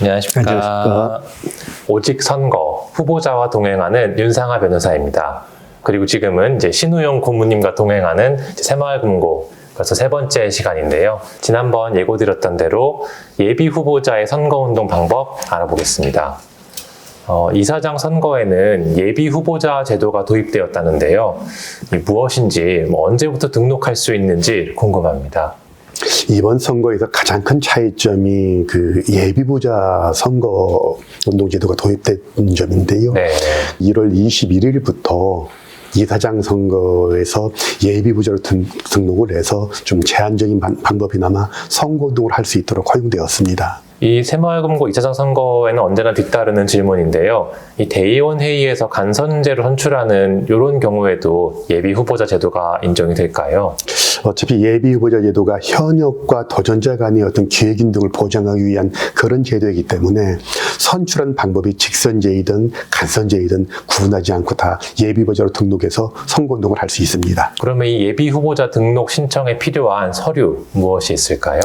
안녕하십니까. 안녕하십니까. 오직 선거 후보자와 동행하는 윤상아 변호사입니다. 그리고 지금은 이제 신우용 고문님과 동행하는 새마을금고 그래서 세 번째 시간인데요. 지난번 예고드렸던 대로 예비 후보자의 선거운동 방법 알아보겠습니다. 어, 이사장 선거에는 예비 후보자 제도가 도입되었다는데요. 이 무엇인지, 뭐 언제부터 등록할 수 있는지 궁금합니다. 이번 선거에서 가장 큰 차이점이 그 예비부자 선거 운동제도가 도입된 점인데요. 네. 1월 21일부터 이사장 선거에서 예비부자로 등, 등록을 해서 좀 제한적인 방- 방법이나마 선거운동을 할 수 있도록 허용되었습니다. 이 새마을금고 2차장 선거에는 언제나 뒤따르는 질문인데요. 이 대의원 회의에서 간선제로 선출하는 이런 경우에도 예비 후보자 제도가 인정이 될까요? 어차피 예비 후보자 제도가 현역과 도전자 간의 어떤 기획인 등을 보장하기 위한 그런 제도이기 때문에 선출한 방법이 직선제이든 간선제이든 구분하지 않고 다 예비 후보자로 등록해서 선거운동을 할 수 있습니다. 그러면 이 예비 후보자 등록 신청에 필요한 서류 무엇이 있을까요?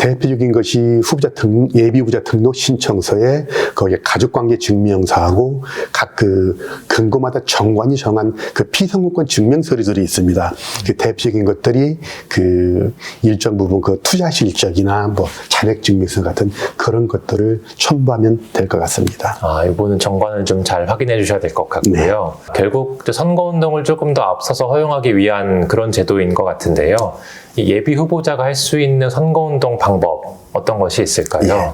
대표적인 것이 후보자 등, 예비 후보자 등록 신청서에 거기에 가족관계 증명서하고 각 그 근거마다 정관이 정한 그 피선거권 증명 서류들이 있습니다. 그 대표적인 것들이 그 일정 부분 그 투자 실적이나 뭐 잔액 증명서 같은 그런 것들을 첨부하면 될 것 같습니다. 아, 이거는 정관을 좀 잘 확인해 주셔야 될 것 같고요. 결국 이제 선거 운동을 조금 더 앞서서 허용하기 위한 그런 제도인 것 같은데요. 이 예비 후보자가 할 수 있는 선거 운동 방법 어떤 것이 있을까요?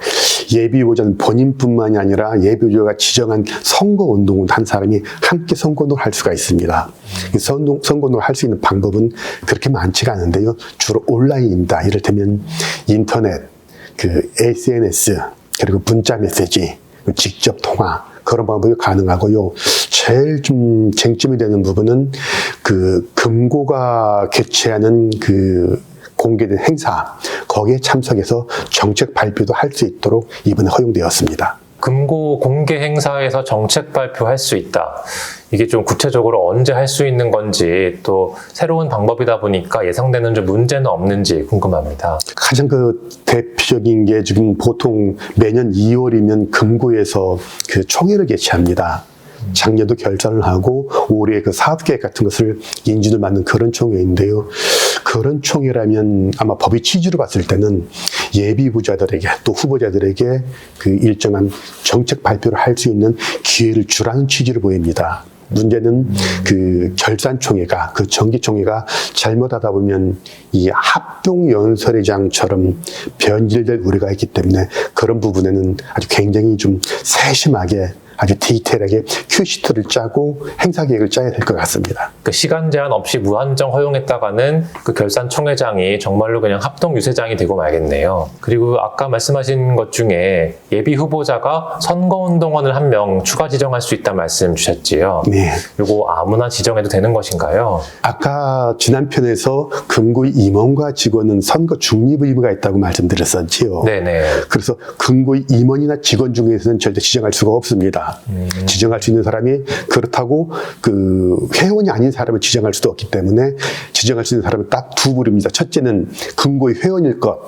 예 비 후보자는 본인뿐만이 아니라 예비 후보자가 지정한 선거 운동을 한 사람이 함께 선거 운동을 할 수가 있습니다. 이 선거, 운동을 할 수 있는 방법은 그렇게 많지가 않은데요. 주로 온라인입니다. 이를테면 인터넷, 그 SNS, 그리고 문자 메시지, 직접 통화, 그런 방법이 가능하고요. 제일 좀 쟁점이 되는 부분은 그 금고가 개최하는 그 공개된 행사 거기에 참석해서 정책 발표도 할 수 있도록 이번에 허용되었습니다. 금고 공개 행사에서 정책 발표할 수 있다. 이게 좀 구체적으로 언제 할 수 있는 건지 또 새로운 방법이다 보니까 예상되는 좀 문제는 없는지 궁금합니다. 가장 그 대표적인 게 지금 보통 매년 2월이면 금고에서 그 총회를 개최합니다. 작년도 결산을 하고 올해 그 사업계획 같은 것을 인준을 받는 그런 총회인데요. 그런 총회라면 아마 법의 취지로 봤을 때는 예비 부자들에게 또 후보자들에게 그 일정한 정책 발표를 할 수 있는 기회를 주라는 취지로 보입니다. 문제는 그 결산총회가 그 정기총회가 잘못하다 보면 이 합동연설회장처럼 변질될 우려가 있기 때문에 그런 부분에는 아주 굉장히 좀 세심하게 아주 디테일하게 큐시트를 짜고 행사 계획을 짜야 될 것 같습니다. 그 시간 제한 없이 무한정 허용했다가는 그 결산 총회장이 정말로 그냥 합동 유세장이 되고 말겠네요. 그리고 아까 말씀하신 것 중에 예비 후보자가 선거운동원을 한 명 추가 지정할 수 있다 말씀 주셨지요. 네. 이거 아무나 지정해도 되는 것인가요? 아까 지난 편에서 금고의 임원과 직원은 선거 중립 의무가 있다고 말씀드렸었지요. 네네. 그래서 금고의 임원이나 직원 중에서는 절대 지정할 수가 없습니다. 지정할 수 있는 사람이 그렇다고 그 회원이 아닌 사람을 지정할 수도 없기 때문에 지정할 수 있는 사람은 딱 두 부류입니다. 첫째는 금고의 회원일 것,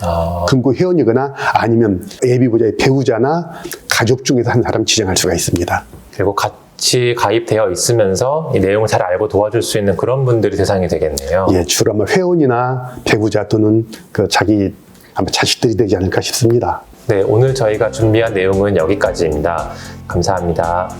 아, 금고 회원이거나 아니면 예비보자의 배우자나 가족 중에서 한 사람 지정할 수가 있습니다. 그리고 같이 가입되어 있으면서 이 내용을 잘 알고 도와줄 수 있는 그런 분들이 대상이 되겠네요. 예, 주로 아마 회원이나 배우자 또는 그 자기 아마 자식들이 되지 않을까 싶습니다. 네, 오늘 저희가 준비한 내용은 여기까지입니다. 감사합니다.